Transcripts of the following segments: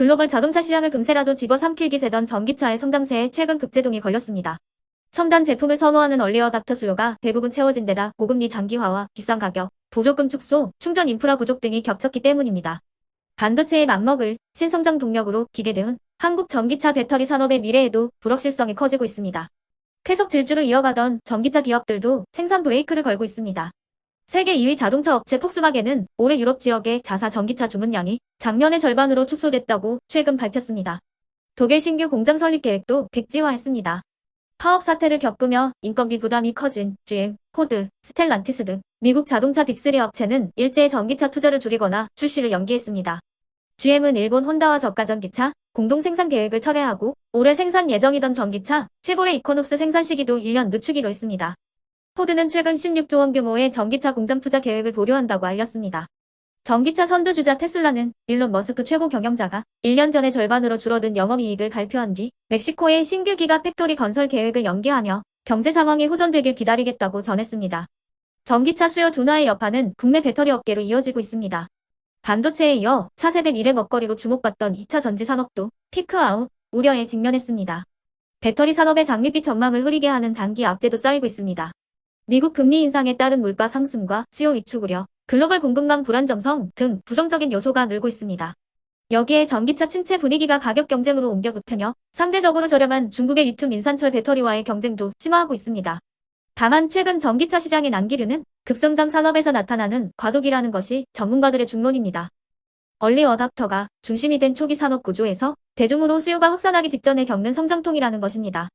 글로벌 자동차 시장을 금세라도 집어삼킬 기세던 전기차의 성장세에 최근 급제동이 걸렸습니다. 첨단 제품을 선호하는 얼리어답터 수요가 대부분 채워진 데다 고금리 장기화와 비싼 가격, 보조금 축소, 충전 인프라 부족 등이 겹쳤기 때문입니다. 반도체의 맘먹을 신성장 동력으로 기대되는 한국 전기차 배터리 산업의 미래에도 불확실성이 커지고 있습니다. 계속 질주를 이어가던 전기차 기업들도 생산 브레이크를 걸고 있습니다. 세계 2위 자동차 업체 폭스바겐은 올해 유럽 지역의 자사 전기차 주문량이 작년의 절반으로 축소됐다고 최근 밝혔습니다. 독일 신규 공장 설립 계획도 백지화했습니다. 파업 사태를 겪으며 인건비 부담이 커진 GM, 포드, 스텔란티스 등 미국 자동차 빅3 업체는 일제히 전기차 투자를 줄이거나 출시를 연기했습니다. GM은 일본 혼다와 저가 전기차 공동 생산 계획을 철회하고 올해 생산 예정이던 전기차 쉐보레 이코노스 생산 시기도 1년 늦추기로 했습니다. 포드는 최근 16조 원 규모의 전기차 공장 투자 계획을 보류한다고 알렸습니다. 전기차 선두주자 테슬라는 일론 머스크 최고 경영자가 1년 전에 절반으로 줄어든 영업이익을 발표한 뒤 멕시코의 신규 기가 팩토리 건설 계획을 연기하며 경제 상황이 호전되길 기다리겠다고 전했습니다. 전기차 수요 둔화의 여파는 국내 배터리 업계로 이어지고 있습니다. 반도체에 이어 차세대 미래 먹거리로 주목받던 2차 전지 산업도 피크아웃 우려에 직면했습니다. 배터리 산업의 장밋빛 전망을 흐리게 하는 단기 악재도 쌓이고 있습니다. 미국 금리 인상에 따른 물가 상승과 수요 위축 우려, 글로벌 공급망 불안정성 등 부정적인 요소가 늘고 있습니다. 여기에 전기차 침체 분위기가 가격 경쟁으로 옮겨 붙으며 상대적으로 저렴한 중국의 리튬 인산철 배터리와의 경쟁도 심화하고 있습니다. 다만 최근 전기차 시장의 난기류는 급성장 산업에서 나타나는 과도기라는 것이 전문가들의 중론입니다. 얼리 어답터가 중심이 된 초기 산업 구조에서 대중으로 수요가 확산하기 직전에 겪는 성장통이라는 것입니다.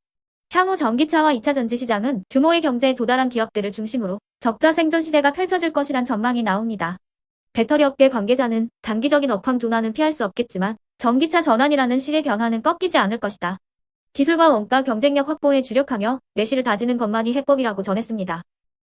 향후 전기차와 2차 전지 시장은 규모의 경제에 도달한 기업들을 중심으로 적자 생존 시대가 펼쳐질 것이란 전망이 나옵니다. 배터리 업계 관계자는 단기적인 업황 둔화는 피할 수 없겠지만 전기차 전환이라는 시대 변화는 꺾이지 않을 것이다. 기술과 원가 경쟁력 확보에 주력하며 내실을 다지는 것만이 해법이라고 전했습니다.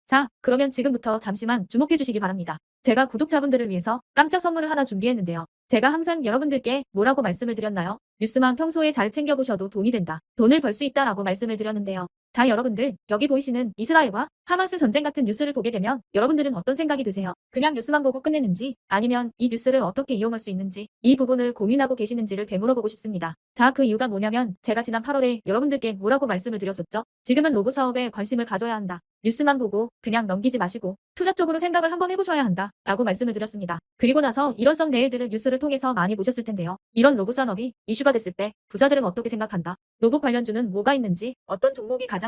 자, 그러면 지금부터 잠시만 주목해 주시기 바랍니다. 제가 구독자분들을 위해서 깜짝 선물을 하나 준비했는데요. 제가 항상 여러분들께 뭐라고 말씀을 드렸나요? 뉴스만 평소에 잘 챙겨보셔도 돈이 된다. 돈을 벌 수 있다라고 말씀을 드렸는데요. 자, 여러분들, 여기 보이시는 이스라엘과 하마스 전쟁 같은 뉴스를 보게 되면 여러분들은 어떤 생각이 드세요? 그냥 뉴스만 보고 끝내는지 아니면 이 뉴스를 어떻게 이용할 수 있는지 이 부분을 고민하고 계시는지를 되물어보고 싶습니다. 자, 그 이유가 뭐냐면 제가 지난 8월에 여러분들께 뭐라고 말씀을 드렸었죠? 지금은 로봇 사업에 관심을 가져야 한다. 뉴스만 보고 그냥 넘기지 마시고 투자 쪽으로 생각을 한번 해보셔야 한다. 라고 말씀을 드렸습니다. 그리고 나서 이런 썸 네일들을 뉴스를 통해서 많이 보셨을 텐데요. 이런 로봇 산업이 이슈가 됐을 때 부자들은 어떻게 생각한다? 로봇 관련주는 뭐가 있는지, 어떤 종목이 가장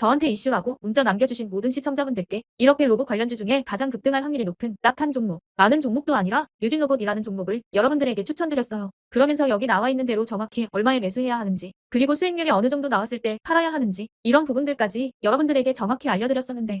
저한테 이슈라고 문자 남겨주신 모든 시청자분들께 이렇게 로봇 관련주 중에 가장 급등할 확률이 높은 딱 한 종목, 많은 종목도 아니라 뉴진 로봇이라는 종목을 여러분들에게 추천드렸어요. 그러면서 여기 나와 있는 대로 정확히 얼마에 매수해야 하는지, 그리고 수익률이 어느 정도 나왔을 때 팔아야 하는지, 이런 부분들까지 여러분들에게 정확히 알려드렸었는데,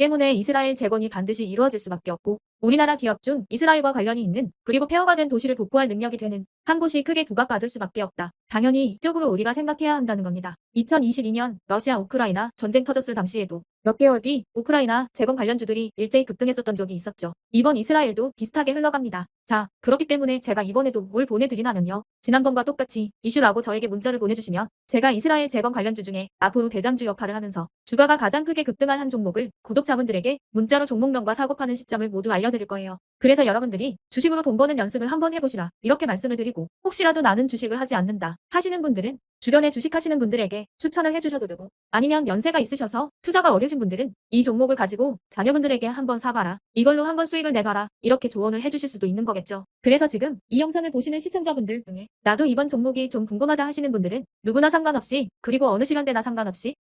때문에 이스라엘 재건이 반드시 이루어질 수밖에 없고 우리나라 기업 중 이스라엘과 관련이 있는 그리고 폐허가 된 도시를 복구할 능력이 되는 한 곳이 크게 부각받을 수밖에 없다. 당연히 이쪽으로 우리가 생각해야 한다는 겁니다. 2022년 러시아 우크라이나 전쟁 터졌을 당시에도 몇 개월 뒤 우크라이나 재건 관련주들이 일제히 급등했었던 적이 있었죠. 이번 이스라엘도 비슷하게 흘러갑니다. 자, 그렇기 때문에 제가 이번에도 뭘 보내드리냐면요. 지난번과 똑같이 이슈라고 저에게 문자를 보내주시면 제가 이스라엘 재건 관련주 중에 앞으로 대장주 역할을 하면서 주가가 가장 크게 급등한 한 종목을 구독자분들에게 문자로 종목명과 사고 파는 시점을 모두 알려드릴 거예요. 그래서 여러분들이 주식으로 돈 버는 연습을 한번 해보시라. 이렇게 말씀을 드리고 혹시라도 나는 주식을 하지 않는다 하시는 분들은 주변에 주식하시는 분들에게 추천을 해주셔도 되고 아니면 연세가 있으셔서 투자가 어려신 분들은 이 종목을 가지고 자녀분들에게 한번 사봐라. 이걸로 한번 수익을 내봐라. 이렇게 조언을 해주실 수도 있는 거겠 죠. 그래서 지금 이 영상을 보시는 시청자분들 중에 나도 이번 종목이 좀 궁금하다 하시는 분들은 누구나 상관없이 그리고 어느 시간대나 상관없이